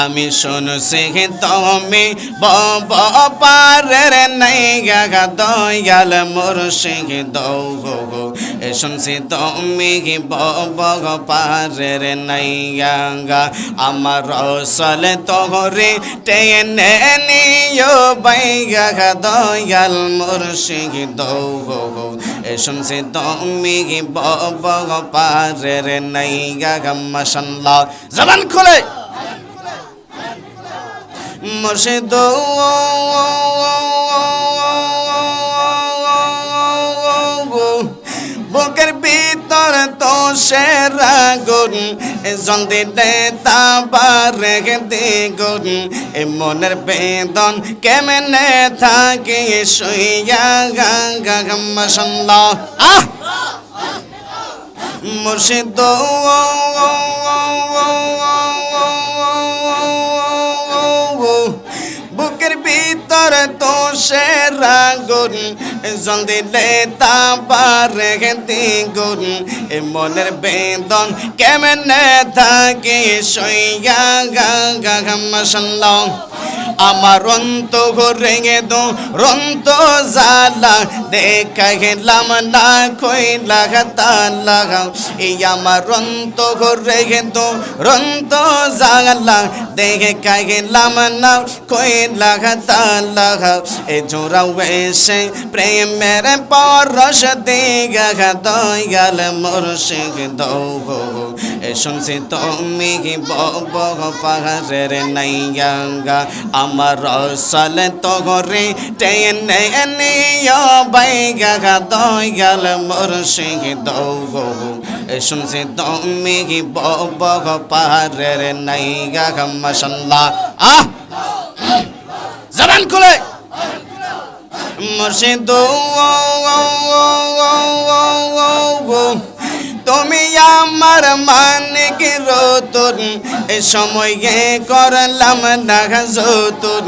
আমি শুনছি তুমি বব পারের নাই গা দয়াল মুর্শিদ দৌ গো শুনছি তুমি বব পারের নাই গা আমার রসল তোরে টেনে নিও বাইগা দয়াল মুর্শিদ দৌ গো শুনছি তুমি বব পারের নাই গা মাশাল্লাহ। জবান খুলে। মুর্শিদ বুকের ভিতর তো সেরা গুণ জলদি দে তাবার দ্বিগুণ এ মনের বেদন কেমনে থাকে শুইয়া গা গা গাম্মা আহ মুর্শিদ বুকের ভিতর তো সে রাগুন জলদি লে তাবার গুন এ মনের বেদন কেমনে থাকে সইয়া গা গা গাম্মা আমার অন্ত রেঙে দো রন্ত জালা দেখা গেলাম না কই লাগাতা লাগাও এই আমার অন্ত রেঙে দো রন্ত জালা দেখে গেলাম না কই লাগাতা লাগাও এ জোড়া এসে প্রেমের পরশ দিগা দয়াল মুর্শিদ দৌ গো এ শুনছি তুমি বব পাহাড়ের নাইয়া আমার রসল তোরে টেনে নিও বাইগা দয়াল মুর্শিদ এ শুনছি তুমি কি বব পাহাড়ের নাইয়া মাশাল্লাহ। আহ! জবান খুলে মুর্শিদ তুমি আমার মানিক রতুন এ সময় করলাম না যতুন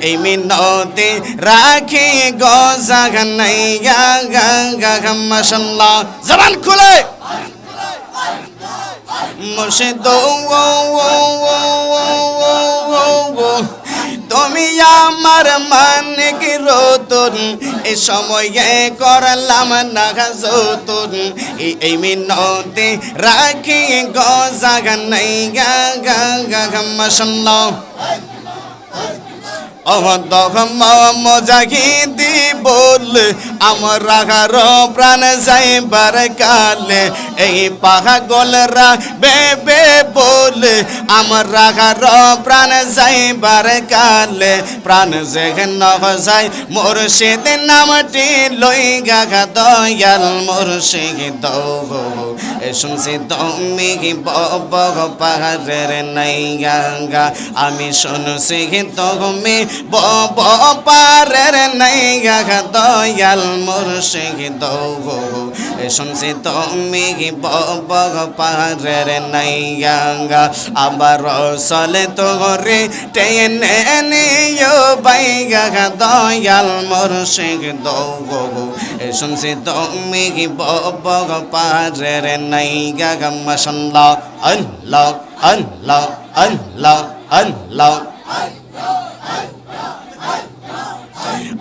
এই মিনতে রাখি গজা নাই গা গা মাশাল্লাহ জবান খুলে মুর্শিদ তুমি আমার মানিক রতুন, এ সময়ে করলাম না যতুন। এই মিনতে রাখি গজা নাই গা গা গা মাশাল্লাহ মজাগিদি বললে আমার রাখার প্রাণ যাইবার কালে এই পাগলরা বেবে বলে, আমার রাখার প্রাণ যাইবার কালে প্রাণ যেখান যায় মোর সেদিন নামটি লই গাঘা দয়াল মোর সে দৌ এ শুনছি তুমি কি বব পাহাড়ের নাই গঙ্গা আমি শুনছি তুমি বব পারের নাই গা দয়াল মুর্শিদ এ শুনছি তুমি বব পারের নাই গঙ্গা আবার চলে তোরে টেনে নিও বাই গা দয়াল মুর্শিদ এ শুনছি তুমি বব পারের নাই গা মাশাল্লাহ, আল্লাহ আল্লাহ আল্লাহ আল্লাহ।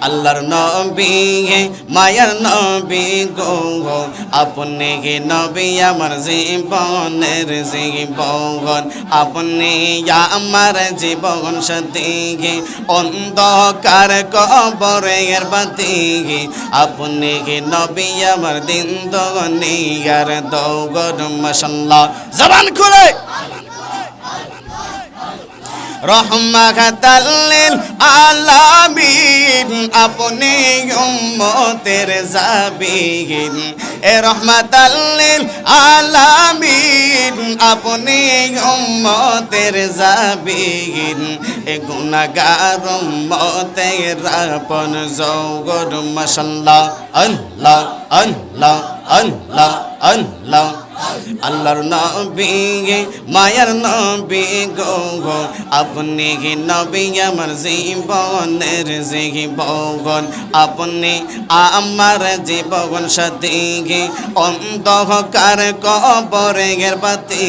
আল্লাহর নবী মায়ার নবী গো আপনি নবী আমার জীবনের জীবন। আপনি আমার জীবন সাথী গে অন্ধকার কবরের বাতি গে আপনি নবী আমার দিন দনিয়ার দৌগর মশাল্লাহ জবান খুলে। রহমাতাল্লিল আলামিন, আপনি উম্মতের জাবিন। এ রহমাতাল্লিল আলামিন, আপনি উম্মতের জাবিন। এ গুনাহগার উম্মতের আপন জৌগর মাশাল্লাহ, আল্লাহ আল্লাহ আল্লাহ আল্লাহ। আল্লাহর নবী, মায়ার নবী গো আপনি কি নবী আমার জীবনের জীবন। আপনি আমার জীবন সাথী অন্ধকার কবরের পাতি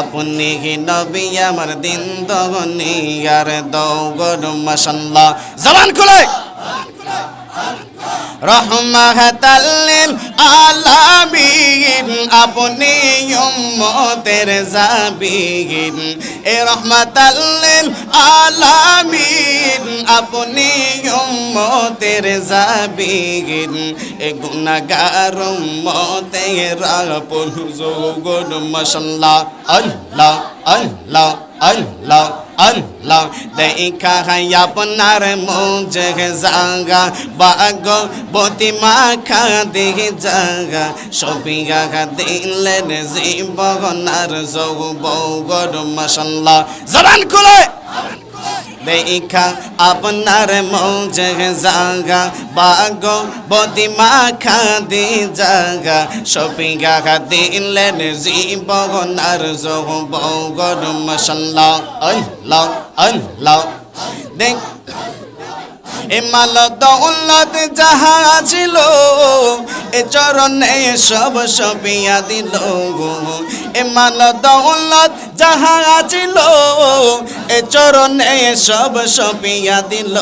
আপনি কি নবী আমার দিন দগনি আর দৌগর মাসাল্লাহ জবান খুলে। রহমাতাল্লিল আলামিন। আপনি উম্মতের জাবিন, এ রহমাতাল্লিল আলামিন। আপনি উম্মতের জাবিন, এ গুনাহগার উম্মতের আপন জগন মাশাল্লাহ আল্লাহ আল্লাহ আল্লাহ আল্লাহ। দেখা হাই আপনার মুঝে জাগা বাগ বতি মাখা দেখে জাগা সবিগা ছিলেন জীবন আর যৌব মশাল্লা জবান খুলে। দেখা আপনার মৌজে জাগা বাগ বদি মাখা দি জাগা সপি গাখা দিলেন জীবন আর যৌব গরম মশাল্লা অল্লাহ দেখ এমাল দৌলত যাহা ছিল, এ চরণে সব সবিয়া দিল এমাল দৌলত যাহা ছিল, এ চরণে সব সবিয়া দিল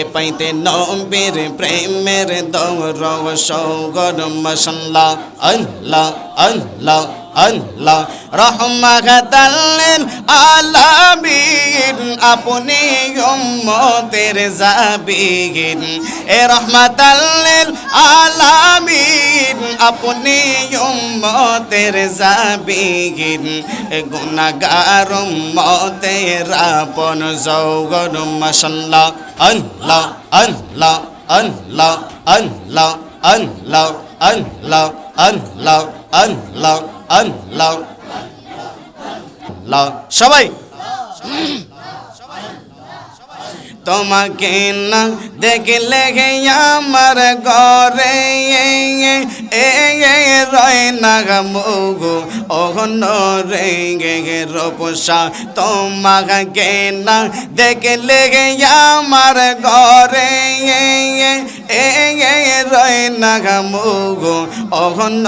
এ পাইতে নবীর প্রেমের দৌর, সৌগর মশাল্লাহ আল্লাহ আল্লাহ। আল্লাহ রহমাতাল্লিল আলামিন, আপনি উম্মতের জাবিন এ রহমাতাল্লিল আলামিন, আপনি উম্মতের জাবিন এ গুনাহগার উম্মতের আপন জৌগর মাশাল্লাহ আল্লাহ আল্লাহ আল্লাহ আল্লাহ আল্লাহ আল্লাহ আল্লাহ আল্লাহ আল্লাহ। আল্লাহ। সবাই। তোমাকে না দেখলে আমার ঘরে রয় না মুগো। অঘন রে গে গে রপসা, তোমাকে না দেখলে আমার ঘরে রয় না মুগো। অঘন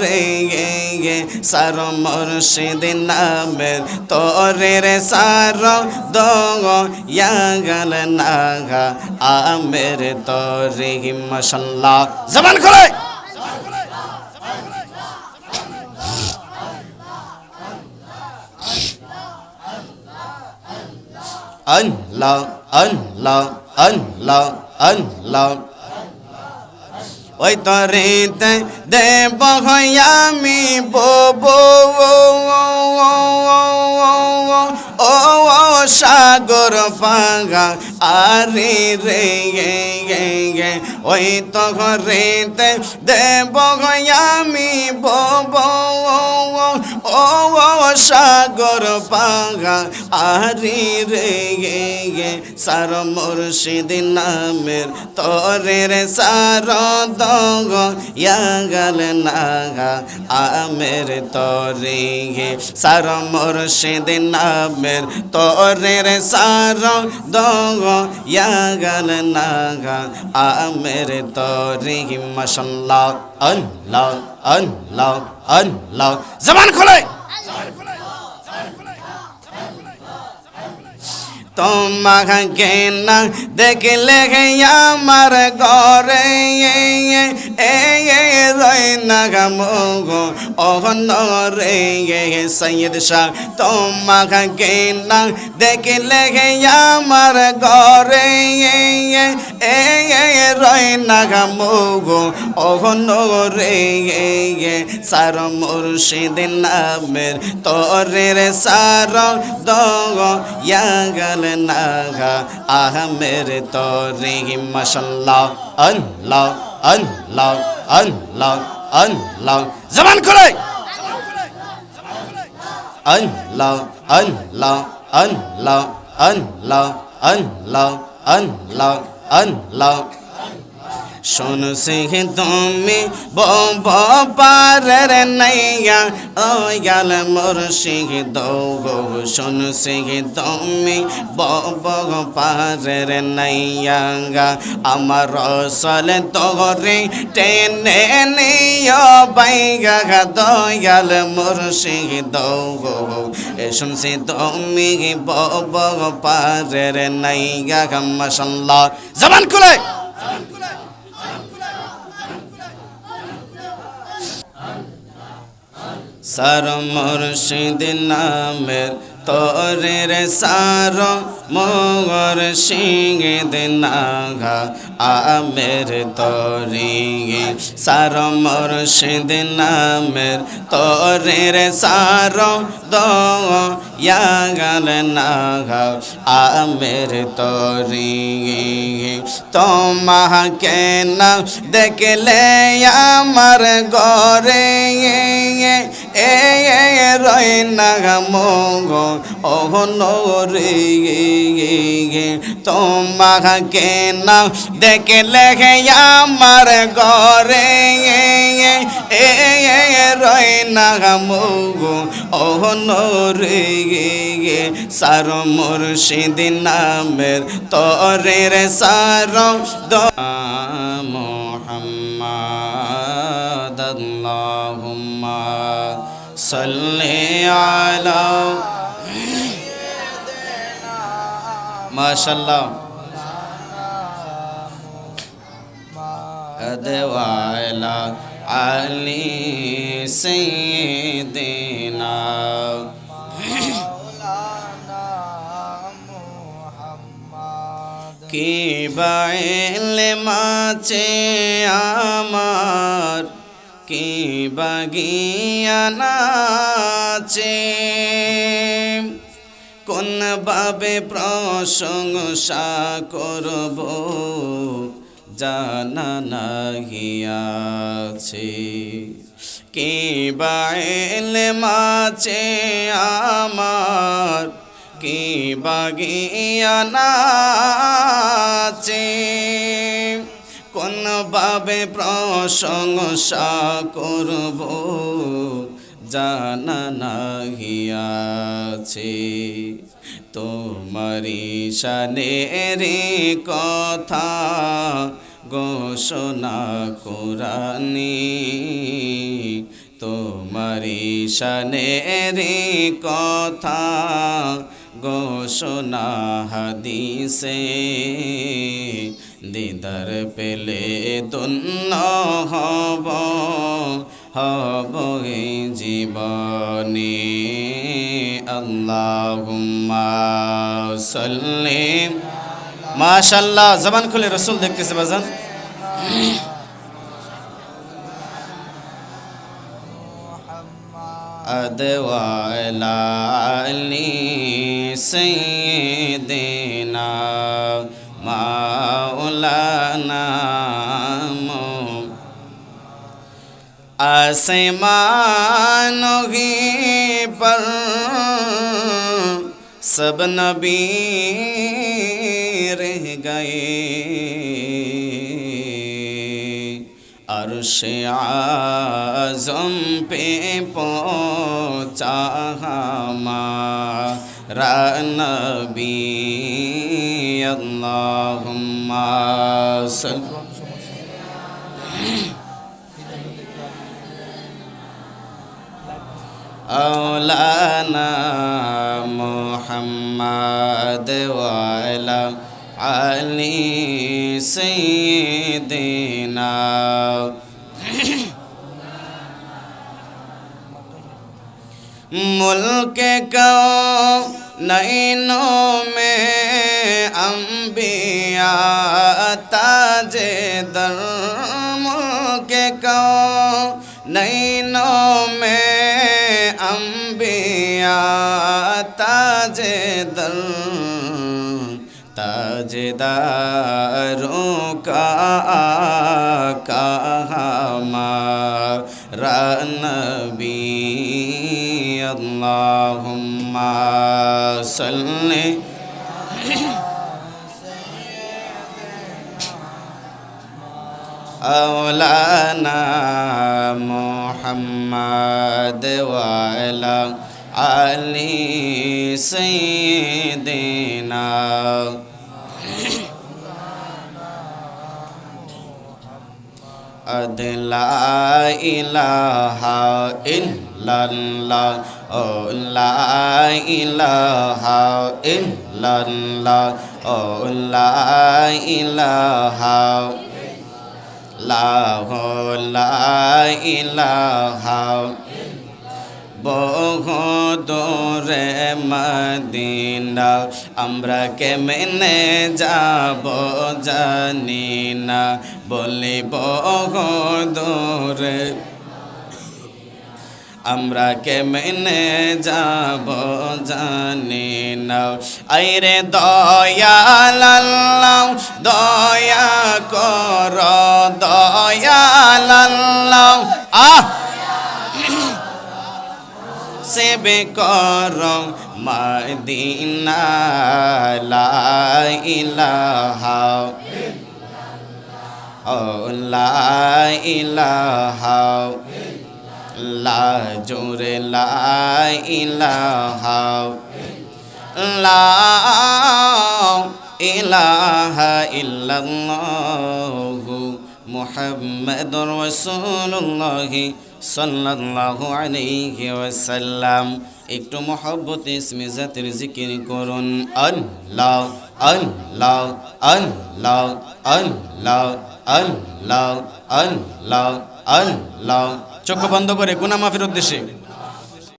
রে গে গে সার মর্শিদ নামের তোরে রে সার দগ বলে না আমের তরে মশাল্লা জবান খোলে। ওই তরিতে দেব হই আমি বো বো ও সাগর পাগা আরে রে, গে গে গে, ওই তো ঘরেতে দেব আমি ববো, ও সাগর পাগা আরে রে, গে গে, সার মুর্শিদ নামের তোরের সার দগ ইয়াগাল নাগা, আমের তরে গে, সার মুর্শিদ নামের তোরের সার ইয়াগাল নাগা। আমের তরে মশাল্লাহ আল্লাহ আল্লাহ আল্লাহ। জবান খোলে। তোমাকে না দেখলে আমার ঘরে, এ রয় না গো অহন রে সৈয়দ শাহ, তোমাকে না দেখলে আমার ঘরে রয় না গো অহন রে সার মুর্শিদ নামের সার দগ ইয়াগাল নাগা আহমের তরি, মশাল্লাহ, আল্লাহ আল্লাহ আল্লাহ আল্লাহ। জবান করে। আল্লাহ আল্লাহ আল্লাহ আল্লাহ আল্লাহ আল্লাহ আল্লাহ। শুনছি তুমি বব পারের নাইয়া ও গেল মুর্শিদ গো শুনছি তুমি বব পারের নাইয়া আমার রসল তোরে টেনে নিয় বাইগা দয়াল মুর্শিদ গো এ শুনছি তুমি বব পারের নাইয়া মাশাল্লাহ। জবান খুলে। সার মুর্শিদ নামের তোরের সার মোর সিংদ নাঘা আমের তরি। সার মুর্শিদ নামের তোরের সার দয়াল নাঘা, আমের তরি। তোমাকে না দেখলে আমার গরে এ রই না মগ অহনরে তোমাকে না দেখলে আমার এ রই না মগ। অহনরে সার মুর্শিদ নামের তরের সার। দ মোহাম্মদ আল্লাহুম্মা সাল্লি আলা মাশাল্লাহ দেওয়ালা আলী সৈদিনা কি বাইল মাছে আমার কি বাগিয়া নাচে ভাবে প্রশংসা করব, জানা নাহিয়াছে কি বাইলে মাছে আমার, কি বাগিয়ানাছে কোন ভাবে প্রশংসা করব, জানা নাহিয়াছে তোমারি শানের কথা ঘোষণা কোরআনি। তোমারি শানের কথা ঘোষণা হাদিসে। দিদার পেলে তন্ন হব হব জীবনে। মাশাল্লাহ জবান খুলে রসুল দেখতেছে বাজান। আদওয়ালি সৈদিনা মাওলানা আসমানো গি পর सब नबी रह गए अर्श आजम पे पहुँचा हमारा नबी अल्लाहुम्मा सल्लि مولانا محمد وعلى علي سيدنا ملک کو نینوں میں انبیاء تاج در ताजे दर ताजेदारों का कहा नबी अल्लाहुम्मा सल्ली أولانا محمد وعلى آل سيدنا أد لا إله إلا الله أو لا إله إلا الله أو لا إله لا لا إله বহু দূরে মদিনা, আমরা কেমনে যাব জানি না। বলি বহু দূরে আমরা কেমনে যাব জানি না। আইরে দয়াল দয়া কর দয়াল আহ! সেবে কর মদিনা লা ইলাহা ইলাহা লা জোরে লা ইলাহা লা ইলাহা ইল্লাল্লাহু মুহাম্মাদুর রাসূলুল্লাহি সাল্লাল্লাহু আলাইহি ওয়াসাল্লাম। একটু মহব্বতে ইসমে জাতের জিকির করুন। আল্লাহ আল্লাহ আল্লাহ আল্লাহ আল্লাহ আল্লাহ আল্লাহ। চোখ বন্ধ করে গুনাহ মাফির উদ্দেশ্যে।